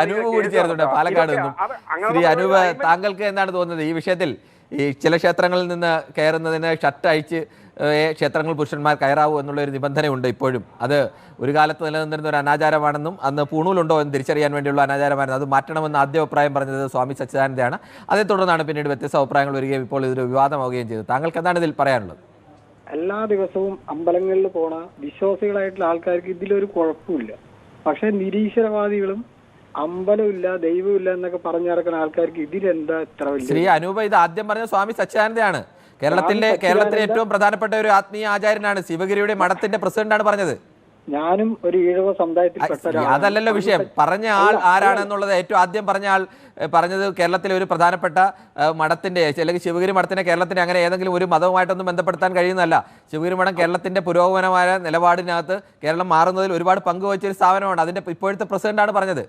അനൂപ് കൂടി ചേർന്നുണ്ട് പാലക്കാട് നിന്നും. ശ്രീ അനൂപ് താങ്കൾക്ക് എന്താണ് തോന്നുന്നത്? ഈ വിഷയത്തിൽ ഈ ചില ക്ഷേത്രങ്ങളിൽ നിന്ന് കയറുന്നതിന് ഷർട്ട് അഴിച്ച് ക്ഷേത്രങ്ങൾ പുരുഷന്മാർ കയറാവൂ എന്നുള്ള ഒരു നിബന്ധനയുണ്ട് ഇപ്പോഴും. അത് ഒരു കാലത്ത് നിലനിന്നിരുന്ന ഒരു അനാചാരമാണെന്നും അന്ന് പൂണൂലുണ്ടോ എന്ന് തിരിച്ചറിയാൻ വേണ്ടിയുള്ള അനാചാരമായിരുന്നു. അത് മാറ്റണമെന്ന് ആദ്യ അഭിപ്രായം പറഞ്ഞത് സ്വാമി സച്ചിദാനന്ദയാണ്. അതേ തുടർന്നാണ് പിന്നീട് വ്യത്യസ്ത അഭിപ്രായങ്ങൾ വരികയും ഇപ്പോൾ ഇതൊരു വിവാദമാവുകയും ചെയ്തത്. താങ്കൾക്ക് എന്താണ് ഇതിൽ പറയാനുള്ളത്? എല്ലാ ദിവസവും അമ്പലങ്ങളിൽ പോണ വിശ്വാസികളായിട്ടുള്ള ആൾക്കാർക്ക് ഇതിലൊരു കുഴപ്പമില്ല. പക്ഷെ നിരീശ്വരവാദികളും അമ്പലമില്ല ദൈവമില്ല എന്നൊക്കെ പറഞ്ഞു നടക്കുന്ന ആൾക്കാർക്ക് ഇതിലെന്താ ഇത്ര വലിയ ശ്രീ അനൂപ ഇത് ആദ്യം പറഞ്ഞ സ്വാമി സച്ചിദാനന്ദയാണ്. കേരളത്തിന്റെ കേരളത്തിലെ ഏറ്റവും പ്രധാനപ്പെട്ട ഒരു ആത്മീയ ആചാര്യനാണ് ശിവഗിരിയുടെ മഠത്തിന്റെ പ്രസിഡന്റാണ് പറഞ്ഞത്. ഞാനും ഒരു ഈഴവ സമുദായത്തിൽ അതല്ലല്ലോ വിഷയം. പറഞ്ഞ ആൾ ആരാണെന്നുള്ളത് ഏറ്റവും ആദ്യം പറഞ്ഞ ആൾ പറഞ്ഞത് കേരളത്തിലെ ഒരു പ്രധാനപ്പെട്ട മഠത്തിന്റെ അല്ലെങ്കിൽ ശിവഗിരി മഠത്തിന്റെ കേരളത്തിന്റെ അങ്ങനെ ഏതെങ്കിലും ഒരു മതവുമായിട്ടൊന്നും ബന്ധപ്പെടുത്താൻ കഴിയുന്നതല്ല. ശിവഗിരി മഠം കേരളത്തിന്റെ പുരോഗമനമായ നിലപാടിനകത്ത് കേരളം മാറുന്നതിൽ ഒരുപാട് പങ്കുവച്ച ഒരു സ്ഥാപനമാണ്. അതിന്റെ ഇപ്പോഴത്തെ പ്രസിഡന്റാണ് പറഞ്ഞത്.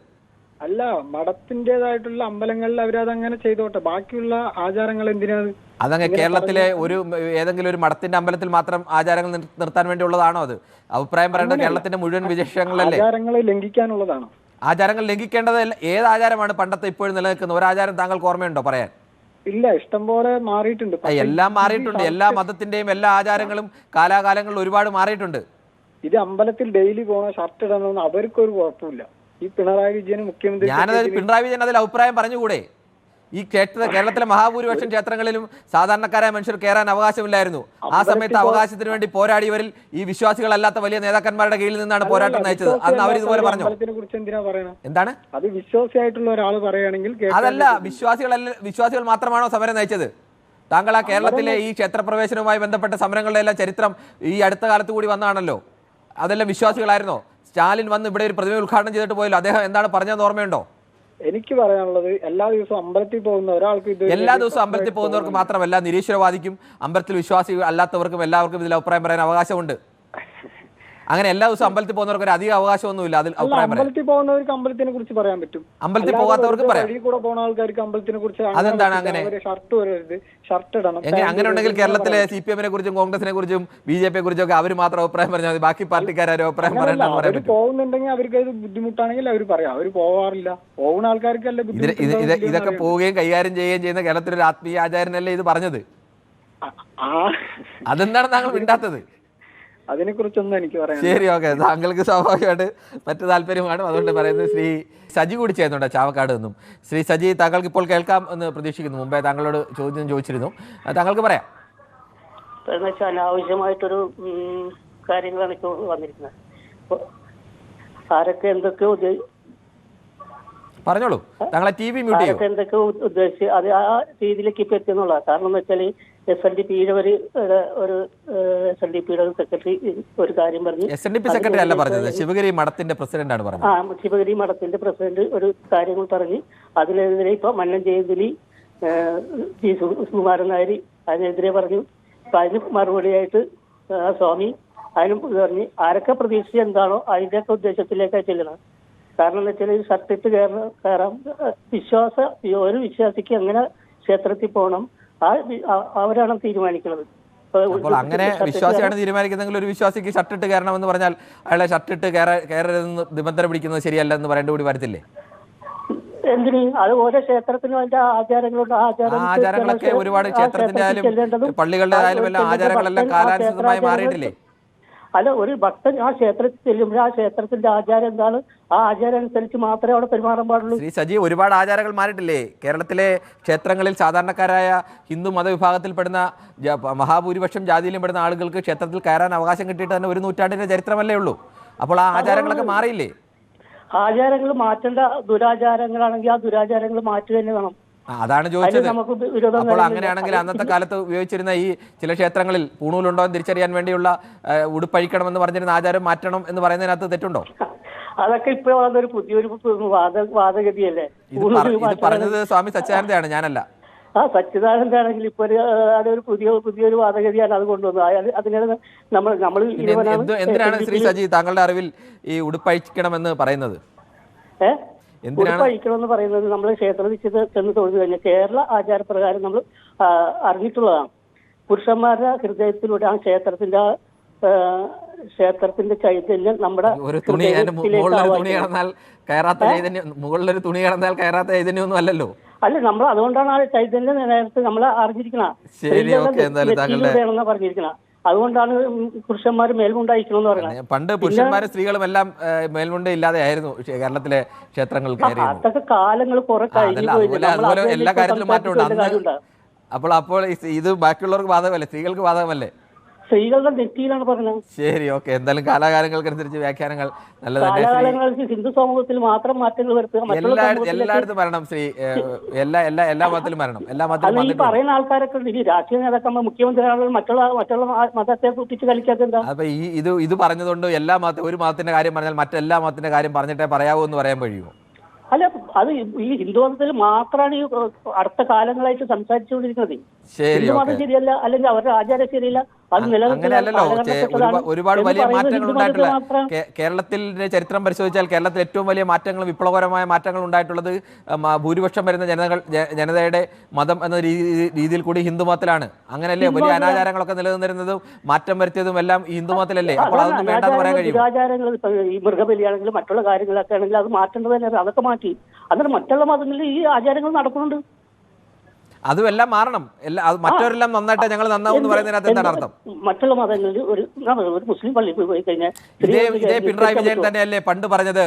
അല്ല മഠത്തിന്റേതായിട്ടുള്ള അമ്പലങ്ങളിൽ അവരതങ്ങനെ ചെയ്തോട്ടെ. ബാക്കിയുള്ള ആചാരങ്ങൾ എന്തിനാണ് അതങ്ങ് കേരളത്തിലെ ഒരു ഏതെങ്കിലും ഒരു മഠത്തിന്റെ അമ്പലത്തിൽ മാത്രം ആചാരങ്ങൾ നിർത്താൻ വേണ്ടിയുള്ളതാണോ അത്? അഭിപ്രായം പറയേണ്ടത് കേരളത്തിന്റെ മുഴുവൻ വിശേഷങ്ങളല്ലേ ആചാരങ്ങളെ ലംഘിക്കാനുള്ളതാണോ? ആചാരങ്ങൾ ലംഘിക്കേണ്ടത് ഏത് ആചാരമാണ് പണ്ടത്തെ ഇപ്പോഴും നിലനിൽക്കുന്നത്? ഒരു ആചാരം താങ്കൾക്ക് ഓർമ്മയുണ്ടോ പറയാൻ? ഇല്ല ഇഷ്ടം പോലെ മാറിയിട്ടുണ്ട്. എല്ലാം മാറിയിട്ടുണ്ട്. എല്ലാ മതത്തിന്റെയും എല്ലാ ആചാരങ്ങളും കാലാകാലങ്ങളിൽ ഒരുപാട് മാറിയിട്ടുണ്ട്. ഇത് അമ്പലത്തിൽ ഡെയിലി പോകണം ഷർട്ട് ഇടണമെന്ന് അവർക്കൊരു കുഴപ്പമില്ല. ഈ പിണറായി വിജയന് മുഖ്യമന്ത്രി ഞാനത് പിണറായി വിജയൻ അതിൽ അഭിപ്രായം പറഞ്ഞുകൂടെ? ഈ ക്ഷേത്ര കേരളത്തിലെ മഹാഭൂരിപക്ഷം ക്ഷേത്രങ്ങളിലും സാധാരണക്കാരായ മനുഷ്യർ കയറാൻ അവകാശമില്ലായിരുന്നു. ആ സമയത്ത് അവകാശത്തിന് വേണ്ടി പോരാടിയവരിൽ ഈ വിശ്വാസികളല്ലാത്ത വലിയ നേതാക്കന്മാരുടെ കീഴിൽ നിന്നാണ് പോരാട്ടം നയിച്ചത്. അന്ന് അവർ ഇതുപോലെ പറഞ്ഞു? എന്താണ്? അത് വിശ്വാസിയായിട്ടുള്ള ഒരാൾ പറയുകയാണെങ്കിൽ അതല്ല വിശ്വാസികളല്ല വിശ്വാസികൾ മാത്രമാണോ സമരം നയിച്ചത്? താങ്കൾ ആ കേരളത്തിലെ ഈ ക്ഷേത്രപ്രവേശനവുമായി ബന്ധപ്പെട്ട സമരങ്ങളുടെ എല്ലാം ചരിത്രം ഈ അടുത്ത കാലത്ത് കൂടി വന്നതാണല്ലോ. അതെല്ലാം വിശ്വാസികളായിരുന്നോ? സ്റ്റാലിൻ വന്ന് ഇവിടെ ഒരു പ്രതിമ ഉദ്ഘാടനം ചെയ്തിട്ട് പോയല്ലോ. അദ്ദേഹം എന്താണ് പറഞ്ഞതെന്ന് ഓർമ്മയുണ്ടോ? എനിക്ക് പറയാനുള്ളത് എല്ലാ ദിവസവും അമ്പലത്തിൽ പോകുന്ന ഒരാൾക്ക് ഇത് എല്ലാ ദിവസവും അമ്പലത്തിൽ പോകുന്നവർക്ക് മാത്രമല്ല നിരീശ്വരവാദിക്കും അമ്പലത്തിൽ വിശ്വാസി അല്ലാത്തവർക്കും എല്ലാവർക്കും ഇതിൽ അഭിപ്രായം പറയാൻ അവകാശമുണ്ട്. അങ്ങനെ എല്ലാ ദിവസവും അമ്പലത്തിൽ പോകുന്നവർക്ക് ഒരു അധിക അവകാശമൊന്നുമില്ല. അതിൽ അഭിപ്രായം പറയാം. അമ്പലത്തിൽ പോകുന്നവർക്ക് അമ്പലത്തിനെ കുറിച്ച് പറയാൻ പറ്റും. അമ്പലത്തിൽ പോകാത്തവർക്ക് പറയാം. വഴി കൂടെ പോകുന്ന ആൾക്കാർക്ക് അമ്പലത്തിനെ കുറിച്ച് അതെന്താണ് അങ്ങനെ? ഷർട്ട് വരരുത് ഷർട്ട് ഇടണം. എങ്ങനെ? അങ്ങനെ ഉണ്ടെങ്കിൽ കേരളത്തിലെ സി പി എമ്മിനെ കുറിച്ചും കോൺഗ്രസിനെ കുറിച്ചും ബി ജെ പിയെ കുറിച്ചും ഒക്കെ അവർ മാത്രം അഭിപ്രായം പറഞ്ഞാൽ മതി. ബാക്കി പാർട്ടിക്കാരും അഭിപ്രായം പറയണ്ടെന്ന് പറയാൻ പറ്റും. പോകുന്നുണ്ടെങ്കിൽ അവർക്ക് അത് ബുദ്ധിമുട്ടാണെങ്കിൽ അവർ പറയാം. അവർ പോവാറില്ല. പോകുന്ന ആൾക്കാർക്കല്ലേ ഇതൊക്കെ പോവുകയും കൈകാര്യം ചെയ്യുകയും ചെയ്യുന്ന കേരളത്തിലെ ഒരു ആത്മീയ ആചാരനല്ലേ ഇത് പറഞ്ഞത്? അതെന്താണ് താങ്കൾ മിണ്ടാത്തത്? അതിനെ കുറിച്ചൊന്നും എനിക്ക് ശരി ഓക്കെ. താങ്കൾക്ക് സ്വാഭാവികമായിട്ട് മറ്റു താല്പര്യമാണ് അതുകൊണ്ട് പറയുന്നത് ശ്രീ സജി കൂടി ചെയ്യുന്നുണ്ട് ചാവക്കാട് നിന്നും. ശ്രീ സജി താങ്കൾക്ക് ഇപ്പോൾ കേൾക്കാം എന്ന് പ്രതീക്ഷിക്കുന്നു. മുമ്പേ താങ്കളോട് ചോദ്യം ചോദിച്ചിരുന്നു. താങ്കൾക്ക് പറയാം. എന്ന് വെച്ചാൽ അനാവശ്യമായിട്ടൊരു കാര്യങ്ങളാണ് ഇപ്പോൾ വന്നിരിക്കുന്നത്. ആരൊക്കെ എന്തൊക്കെയോ പറഞ്ഞോളൂ. താങ്കളെ ടി വി മ്യൂട്ട് ചെയ്യും. എന്തൊക്കെ ഉദ്ദേശിച്ച് അത് ആ രീതിയിലേക്ക് ഇപ്പൊ എത്തിയെന്നുള്ള കാരണം എന്ന് വെച്ചാൽ എസ് എൻ ഡി പിയുടെ ഒരു ഒരു എസ് എൻ ഡി പിയുടെ സെക്രട്ടറി ഒരു കാര്യം പറഞ്ഞു S N D P secretary അല്ല പറഞ്ഞത്. ശിവഗിരി മഠത്തിന്റെ പ്രസിഡന്റാണ് പറഞ്ഞത്. ആ ശിവഗിരി മഠത്തിന്റെ പ്രസിഡന്റ് ഒരു കാര്യങ്ങൾ പറഞ്ഞ് അതിനെതിരെ ഇപ്പൊ മന്നൻ ജയന്തിലി സു- സുകുമാരൻ നായർ അതിനെതിരെ പറഞ്ഞു. അപ്പൊ അതിന് മറുപടിയായിട്ട് സ്വാമി അതിനും പറഞ്ഞു പറഞ്ഞ് ആരൊക്കെ പ്രതീക്ഷിച്ച് എന്താണോ അതിന്റെയൊക്കെ ഉദ്ദേശത്തിലേക്കാണ് ചെല്ലണം കാരണം എന്ന് വെച്ചാൽ ഷർട്ടിട്ട് കയറാൻ കയറാം വിശ്വാസ ഒരു വിശ്വാസിക്ക് എങ്ങനെ ക്ഷേത്രത്തിൽ പോകണം ആ അവരാണ് തീരുമാനിക്കുന്നത്. അപ്പോൾ അങ്ങനെ ഷർട്ടിട്ട് വിശ്വാസിയാണ് തീരുമാനിക്കുന്നതെങ്കിൽ ഒരു വിശ്വാസിക്ക് ഷർട്ടിട്ട് കയറണം എന്ന് പറഞ്ഞാൽ അയാളെ ഷർട്ടിട്ട് കയറ കയറരുതെന്ന് നിബന്ധന പിടിക്കുന്നത് ശരിയല്ല എന്ന് പറയേണ്ട കൂടി വരത്തില്ലേ? എന്തിന്? അത് ഓരോ ക്ഷേത്രത്തിനും അതിന്റെ ആചാരങ്ങളുണ്ട്. ആചാരങ്ങളൊക്കെ ഒരുപാട് ക്ഷേത്രത്തിന്റെ ആയാലും പള്ളികളുടെ ആയാലും എല്ലാം ആചാരങ്ങളെല്ലാം കാലാനുസൃതമായി മാറിയിട്ടില്ലേ? അല്ല ഒരു ഭക്തൻ ആ ക്ഷേത്രത്തിൽ ചെല്ലുമ്പോൾ ആ ക്ഷേത്രത്തിന്റെ ആചാരം എന്താണ്? ആ ആചാരം അനുസരിച്ച് മാത്രമേ അവിടെ പെരുമാറാൻ പാടുള്ളൂ. ശ്രീ സജി ഒരുപാട് ആചാരങ്ങൾ മാറിയിട്ടില്ലേ? കേരളത്തിലെ ക്ഷേത്രങ്ങളിൽ സാധാരണക്കാരായ ഹിന്ദു മതവിഭാഗത്തിൽപ്പെടുന്ന മഹാഭൂരിപക്ഷം ജാതിയിലും പെടുന്ന ആളുകൾക്ക് ക്ഷേത്രത്തിൽ കയറാൻ അവകാശം കിട്ടിയിട്ട് തന്നെ ഒരു നൂറ്റാണ്ടിന്റെ ചരിത്രമല്ലേ ഉള്ളൂ. അപ്പോൾ ആ ആചാരങ്ങളൊക്കെ മാറിയില്ലേ? ആചാരങ്ങൾ മാറ്റേണ്ട ദുരാചാരങ്ങളാണെങ്കിൽ ആ ദുരാചാരങ്ങൾ മാറ്റുക തന്നെ വേണം. അതാണ് ചോദിച്ചത്. അപ്പോൾ അങ്ങനെയാണെങ്കിൽ അന്നത്തെ കാലത്ത് ഉപയോഗിച്ചിരുന്ന ഈ ചില ക്ഷേത്രങ്ങളിൽ പൂണൂലുണ്ടോ എന്ന് തിരിച്ചറിയാൻ വേണ്ടിയുള്ള ഉടുപ്പഴിക്കണം എന്ന് പറഞ്ഞിരുന്ന ആചാരം മാറ്റണം എന്ന് പറയുന്നതിനകത്ത് തെറ്റുണ്ടോ? അതൊക്കെ ഇപ്പോഴും അതൊരു പുതിയൊരു വാദ വാദഗതിയല്ലേ? ഇത് പറഞ്ഞത് സ്വാമി സച്ചിദാനന്ദയാണ് ഞാനല്ല. ആ സച്ചിദാനന്ദ ആണെങ്കിൽ ഇപ്പൊ ഒരു പുതിയ പുതിയൊരു വാദഗതിയാണ് അത് കൊണ്ടുവന്നത്. അതിനാണ് നമ്മൾ നമ്മൾ എന്തിനാണ് ശ്രീ സജി താങ്കളുടെ അറിവിൽ ഈ ഉടുപ്പഴിക്കണമെന്ന് പറയുന്നത്? കഴിക്കണമെന്ന് പറയുന്നത് നമ്മൾ ക്ഷേത്രത്തിൽ ചെന്ന് തൊഴുതു കഴിഞ്ഞാൽ കേരള ആചാരപ്രകാരം നമ്മൾ അറിഞ്ഞിട്ടുള്ളതാണ്. പുരുഷന്മാരുടെ ഹൃദയത്തിലൂടെ ആ ക്ഷേത്രത്തിന്റെ ക്ഷേത്രത്തിന്റെ ചൈതന്യം നമ്മുടെ ഒരു തുണി മുകളിലൊരു തുണി. കിടന്നാൽ കയറാത്ത ചൈതന്യം മുകളിലൊരു തുണി കിടന്നാൽ കയറാത്ത ചൈതന്യമൊന്നും അല്ലല്ലോ. അല്ല നമ്മൾ അതുകൊണ്ടാണ് ആ ചൈതന്യം നേരത്തെ നമ്മൾ അറിഞ്ഞിരിക്കണം. ശരി, ഓക്കേ, എന്തായാലും താങ്കളുടെ- പറഞ്ഞിരിക്കണം. അതുകൊണ്ടാണ് പുരുഷന്മാർ മേൽമുണ്ടായിരിക്കണമെന്ന് പറയുന്നത്. പണ്ട് പുരുഷന്മാരും സ്ത്രീകളും എല്ലാം മേൽമുണ്ട മേൽമുണ്ട് ഇല്ലാതെ ആയിരുന്നു കേരളത്തിലെ ക്ഷേത്രങ്ങൾ അതൊക്കെ കാലങ്ങൾ കുറെ എല്ലാ കാര്യത്തിലും മാറ്റമുണ്ട്? അപ്പോൾ അപ്പോൾ ഇത് ബാക്കിയുള്ളവർക്ക് ബാധകമല്ലേ? സ്ത്രീകൾക്ക് ബാധകമല്ലേ? സ്ത്രീകളുടെ നെറ്റിയിലാണ് പറഞ്ഞത്. ശരി ഓക്കെ. എന്തായാലും കാലാകാലങ്ങൾക്കനുസരിച്ച് വ്യാഖ്യാനങ്ങൾ കാലകാലങ്ങളിൽ ഹിന്ദു സമൂഹത്തിൽ മാത്രം മാറ്റങ്ങൾ വരുത്തുക എല്ലായിടത്തും വരണം ശ്രീ എല്ലാ എല്ലാ എല്ലാ മതത്തിലും മരണം എല്ലാ മതത്തിലും ഈ പറയുന്ന ആൾക്കാരൊക്കെ ഉണ്ട്. ഈ രാഷ്ട്രീയ നേതാക്കന്മാർ മുഖ്യമന്ത്രിയാണെങ്കിൽ മറ്റുള്ള മറ്റുള്ള മതത്തെ കുട്ടിച്ച് കളിക്കാത്ത എന്താ? അപ്പൊ ഈ ഇത് ഇത് പറഞ്ഞതുകൊണ്ട് എല്ലാ മത ഒരു മതത്തിന്റെ കാര്യം പറഞ്ഞാൽ മറ്റെല്ലാ മതത്തിന്റെ കാര്യം പറഞ്ഞിട്ടേ പറയാവൂ എന്ന് പറയാൻ കഴിയുമോ? അല്ല അത് ഈ ഹിന്ദു മതത്തിൽ മാത്രമാണ് ഈ അടുത്ത കാലങ്ങളായിട്ട് സംസാരിച്ചുകൊണ്ടിരിക്കുന്നത്. ഹിന്ദു മതം ശരിയല്ല അല്ലെങ്കിൽ അവരുടെ ആചാരം ശരിയല്ല. അങ്ങനെയല്ലല്ലോ. ഒരുപാട് വലിയ മാറ്റങ്ങൾ ഉണ്ടായിട്ടുള്ള കേരളത്തിന്റെ ചരിത്രം പരിശോധിച്ചാൽ കേരളത്തിൽ ഏറ്റവും വലിയ മാറ്റങ്ങൾ വിപ്ലവകരമായ മാറ്റങ്ങൾ ഉണ്ടായിട്ടുള്ളത് ഭൂരിപക്ഷം വരുന്ന ജനതകൾ ജനതയുടെ മതം എന്ന രീതിയിൽ കൂടി ഹിന്ദുമതത്തിലാണ് അങ്ങനെയല്ലേ? വലിയ അനാചാരങ്ങളൊക്കെ നിലനിന്നിരുന്നതും മാറ്റം വരുത്തിയതും എല്ലാം ഈ ഹിന്ദു മതത്തിലല്ലേ? അപ്പോൾ അതൊന്നും വേണ്ടെന്ന് പറയാൻ കഴിയും ഈ മൃഗബലിയാണെങ്കിലും മറ്റുള്ള കാര്യങ്ങളൊക്കെ ആണെങ്കിലും അത് മാറ്റേണ്ടത് അതൊക്കെ മാറ്റി. അങ്ങനെ മറ്റുള്ള മതങ്ങളിൽ ഈ ആചാരങ്ങൾ നടക്കുന്നുണ്ട്. അതും എല്ലാം മാറണം എല്ലാ മറ്റവരെല്ലാം നന്നായിട്ട് ഞങ്ങൾ നന്നാവും എന്ന് പറയുന്നതിനകത്ത് എന്താണ് അർത്ഥം? മറ്റുള്ള മതങ്ങളിൽ ഒരു ഒരു മുസ്ലിം പള്ളി പോയി കഴിഞ്ഞാൽ ഇതേ ഇതേ പിണറായി വിജയൻ? തന്നെയല്ലേ പണ്ട് പറഞ്ഞത്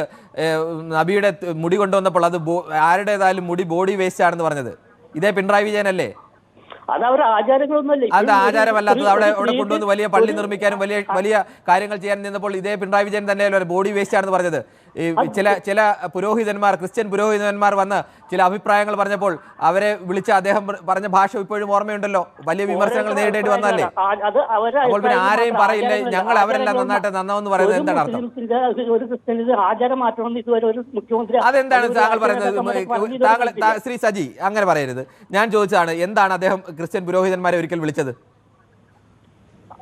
നബിയുടെ മുടി കൊണ്ടുവന്നപ്പോൾ അത് ആരുടേതായാലും മുടി ബോഡി വേസ്റ്റ് ആണെന്ന് പറഞ്ഞത്. ഇതേ പിണറായി വിജയനല്ലേ അത് അവരുടെ ആചാരങ്ങളൊന്നുമല്ല. അത് ആചാരമല്ലാത്തത് അവിടെ അവിടെ കൊണ്ടുവന്ന് വലിയ പള്ളി നിർമ്മിക്കാനും വലിയ വലിയ കാര്യങ്ങൾ ചെയ്യാൻ നിന്നപ്പോൾ ഇതേ പിണറായി വിജയൻ തന്നെയല്ലോ ബോഡി വേസ്റ്റ് ആണെന്ന് പറഞ്ഞത്. ഈ ചില ചില പുരോഹിതന്മാർ ക്രിസ്ത്യൻ പുരോഹിതന്മാർ വന്ന് ചില അഭിപ്രായങ്ങൾ പറഞ്ഞപ്പോൾ അവരെ വിളിച്ച അദ്ദേഹം പറഞ്ഞ ഭാഷ ഇപ്പോഴും ഓർമ്മയുണ്ടല്ലോ. വലിയ വിമർശനങ്ങൾ നേരിടേണ്ടി വന്നല്ലേ അപ്പോൾ പിന്നെ ആരെയും പറയില്ല. ഞങ്ങൾ അവരെല്ലാം നന്നായിട്ട് നന്നാവെന്ന് പറയുന്നത് എന്താണ് അർത്ഥം? അതെന്താണ് താങ്കൾ പറയുന്നത്? താങ്കൾ ശ്രീ സജി അങ്ങനെ പറയരുത്. ഞാൻ ചോദിച്ചതാണ് എന്താണ് അദ്ദേഹം ക്രിസ്ത്യൻ പുരോഹിതന്മാരെ ഒരിക്കൽ വിളിച്ചത്?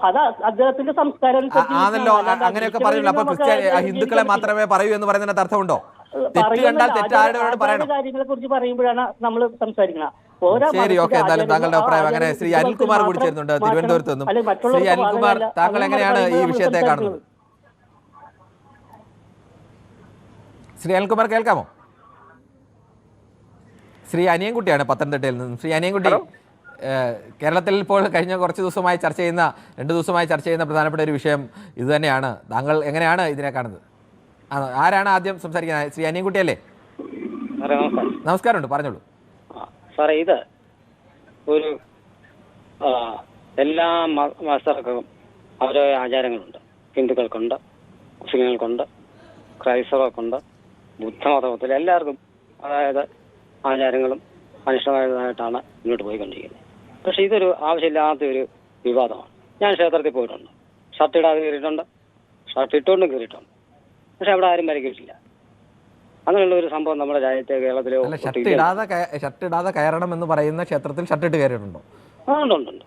അത് അദ്ദേഹത്തിന്റെ സംസ്കാരം അനുസരിച്ച് ആണല്ലോ. അങ്ങനെയൊക്കെ പറയുള്ളൂ അപ്പൊ ഹിന്ദുക്കളെ മാത്രമേ പറയൂ എന്ന് പറയുന്നതിനകത്ത് അർത്ഥമുണ്ടോ തെറ്റ്. കണ്ടാൽ തെറ്റാരോട് പറയണം. കാര്യങ്ങളെ കുറിച്ച് പറയുമ്പോഴാണ് നമ്മൾ ശരി ഓക്കെ. എന്തായാലും താങ്കളുടെ അഭിപ്രായം അങ്ങനെ. ശ്രീ അനിൽകുമാർ കൂടി ചേരുന്നുണ്ട് തിരുവനന്തപുരത്ത് നിന്നും. ശ്രീ അനിൽകുമാർ താങ്കൾ എങ്ങനെയാണ് ഈ വിഷയത്തെ കാണുന്നത്? ശ്രീ അനിൽകുമാർ കേൾക്കാമോ? ശ്രീ അനിയൻകുട്ടിയാണ് പത്തനംതിട്ടയിൽ നിന്നും. ശ്രീ അനിയൻകുട്ടി കേരളത്തിൽ ഇപ്പോൾ കഴിഞ്ഞ കുറച്ച് ദിവസമായി ചർച്ച ചെയ്യുന്ന രണ്ട് ദിവസമായി ചർച്ച ചെയ്യുന്ന പ്രധാനപ്പെട്ട ഒരു വിഷയം ഇതുതന്നെയാണ് താങ്കൾ എങ്ങനെയാണ് ഇതിനെ കാണുന്നത്? ആരാണ് ആദ്യം സംസാരിക്കുന്നത്? ശ്രീ അനിയൻകുട്ടിയല്ലേ? അല്ലേ നമസ്കാരം. നമസ്കാരമുണ്ട് പറഞ്ഞോളൂ. സാറേ ഇത് ഒരു എല്ലാ മതസ്ഥർക്കും അവരോ ആചാരങ്ങളുണ്ട്. ഹിന്ദുക്കൾക്കുണ്ട് മുസ്ലിങ്ങൾക്കുണ്ട് ക്രൈസ്തവർക്കുണ്ട് ബുദ്ധമതത്തിൽ എല്ലാവർക്കും അതായത് ആചാരങ്ങളും അനുഷ്ഠമായതായിട്ടാണ് മുന്നോട്ട് പോയിക്കൊണ്ടിരിക്കുന്നത്. പക്ഷെ ഇതൊരു ആവശ്യമില്ലാത്ത ഒരു വിവാദമാണ്. ഞാൻ ക്ഷേത്രത്തിൽ പോയിട്ടുണ്ട്. ഷർട്ട് ഇടാതെ കയറിയിട്ടുണ്ട്. ഷർട്ട് ഇട്ടുകൊണ്ടും കയറിയിട്ടുണ്ട്. പക്ഷെ അവിടെ ആരും വരയ്ക്കിട്ടില്ല അങ്ങനെയുള്ള ഒരു സംഭവം നമ്മുടെ രാജ്യത്തെ കേരളത്തിലോ ഷർട്ട് ഇടാതെ ഷർട്ട് ഇടാതെ കയറണം എന്ന് പറയുന്ന ക്ഷേത്രത്തിൽ ഷർട്ട് ഇട്ട് കയറിയിട്ടുണ്ടോ? ആ, ഉണ്ട് ഉണ്ട് ഉണ്ട്.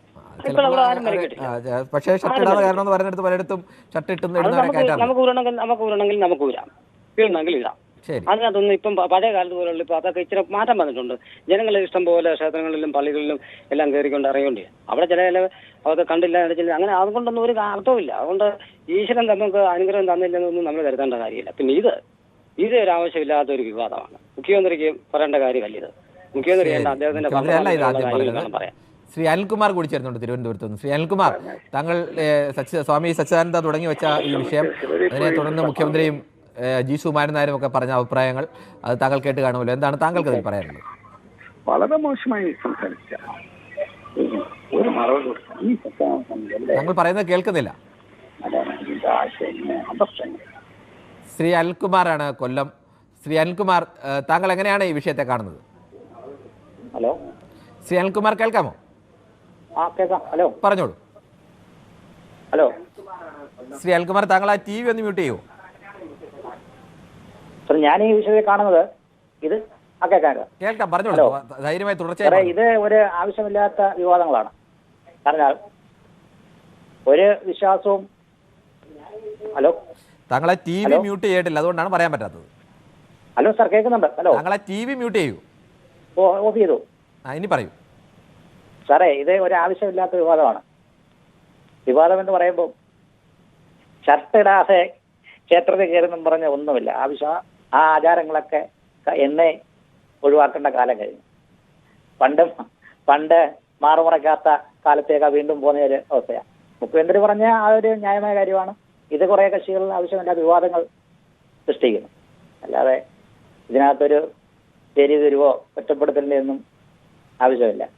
ആരും വരയ്ക്കിട്ടില്ല പക്ഷേ ഷർട്ട് ഇടാതെ കയറണം എന്ന് പറയുന്നിടത്ത് പലയിടത്തും ഷർട്ട് ഇട്ടുന്ന നമുക്ക് ഊരണമെങ്കിൽ നമുക്ക് ഊരണമെങ്കിൽ നമുക്ക് ഊരാം. ഇടണമെങ്കിൽ ഇടാം. അതിനകത്തൊന്നും ഇപ്പം പഴയ കാലത്ത് പോലുള്ള ഇപ്പൊ അതൊക്കെ ഇച്ചിരി മാറ്റം വന്നിട്ടുണ്ട്. ജനങ്ങളെ ഇഷ്ടം പോലെ ക്ഷേത്രങ്ങളിലും പള്ളികളിലും എല്ലാം കയറിക്കൊണ്ട് അറിയേണ്ടി അവിടെ ചില ചില അതൊക്കെ കണ്ടില്ല അടിച്ചില്ല അങ്ങനെ അതുകൊണ്ടൊന്നും ഒരു അർത്ഥമില്ല അതുകൊണ്ട് ഈശ്വരൻ നമുക്ക് അനുഗ്രഹം തന്നില്ലെന്നൊന്നും നമ്മൾ കരുതേണ്ട കാര്യമില്ല. പിന്നെ ഇത് ഇത് ഒരു ആവശ്യമില്ലാത്ത ഒരു വിവാദമാണ്. മുഖ്യമന്ത്രിക്ക് പറയേണ്ട കാര്യമല്ല ഇത്. മുഖ്യമന്ത്രി അദ്ദേഹത്തിന്റെ പറഞ്ഞത്. ശ്രീ അനിൽകുമാർ കൂടി ചേർന്നുണ്ട് തിരുവനന്തപുരത്ത് നിന്ന്. ശ്രീ അനിൽകുമാർ താങ്കൾ സ്വാമി സച്ചിദാനന്ദ തുടങ്ങി വെച്ച ഈ വിഷയം അതിനെ തുടർന്ന് മുഖ്യമന്ത്രിയും ജി സുകുമാരൻ നായരും ഒക്കെ പറഞ്ഞ അഭിപ്രായങ്ങൾ അത് താങ്കൾ കേട്ട് കാണുമല്ലോ. എന്താണ് താങ്കൾക്ക് അതിൽ പറയാനുള്ളത്? വളരെ മോശമായി സംസാരിച്ച ഒരു മറവ് പറയുന്നത് കേൾക്കുന്നില്ല. ശ്രീ അനിൽകുമാറാണ് കൊല്ലം. ശ്രീ അനിൽകുമാർ താങ്കൾ എങ്ങനെയാണ് ഈ വിഷയത്തെ കാണുന്നത്? ഹലോ? ശ്രീ അനിൽകുമാർ കേൾക്കാമോ? ആ കേൾക്കാം. ഹലോ? പറഞ്ഞോളൂ. ഹലോ? ശ്രീ അനിൽകുമാർ താങ്കൾ ആ ടി വി ഒന്ന് മ്യൂട്ട് ചെയ്യൂ സാർ ഞാൻ ഈ വിഷയത്തിൽ കാണുന്നത് ഇത് കേൾക്കാം പറഞ്ഞോളൂ. ധൈര്യമായി തുടർച്ചയായി ഇത് ഒരു ആവശ്യമില്ലാത്ത വിവാദങ്ങളാണ്. പറഞ്ഞാൽ ഒരു വിശ്വാസവും ഹലോ. താങ്കളെ ടി വി മ്യൂട്ട് ചെയ്തിട്ടില്ല അതുകൊണ്ടാണ് പറയാൻ പറ്റാത്തത്. ഹലോ സാർ കേൾക്കുന്നുണ്ട്? ഹലോ. താങ്കളെ ടി വി മ്യൂട്ട് ചെയ്യൂ. ഓ ഓഫ് ചെയ്തു. ആ ഇനി പറയൂ. സാറേ ഇത് ഒരു ആവശ്യമില്ലാത്ത വിവാദമാണ്. വിവാദം എന്ന് പറയുമ്പോൾ ഷർട്ടിടാതെ ക്ഷേത്രത്തിൽ കയറുന്നു പറഞ്ഞ ഒന്നുമില്ല. ആവശ്യം ആ ആചാരങ്ങളൊക്കെ എന്നെ ഒഴിവാക്കേണ്ട കാലം കഴിഞ്ഞു. പണ്ട് പണ്ട് മാറുമറക്കാത്ത കാലത്തേക്ക് വീണ്ടും പോകുന്ന ഒരു അവസ്ഥയാണ് മുഖ്യമന്ത്രി പറഞ്ഞ ആ ഒരു ന്യായമായ കാര്യമാണ്. ഇത് കുറെ കക്ഷികൾ ആവശ്യമില്ലാത്ത വിവാദങ്ങൾ സൃഷ്ടിക്കുന്നു. അല്ലാതെ ഇതിനകത്തൊരു ശരി തരുവോ ഒറ്റപ്പെടുത്തലിന്റെ ഒന്നും ആവശ്യമില്ല.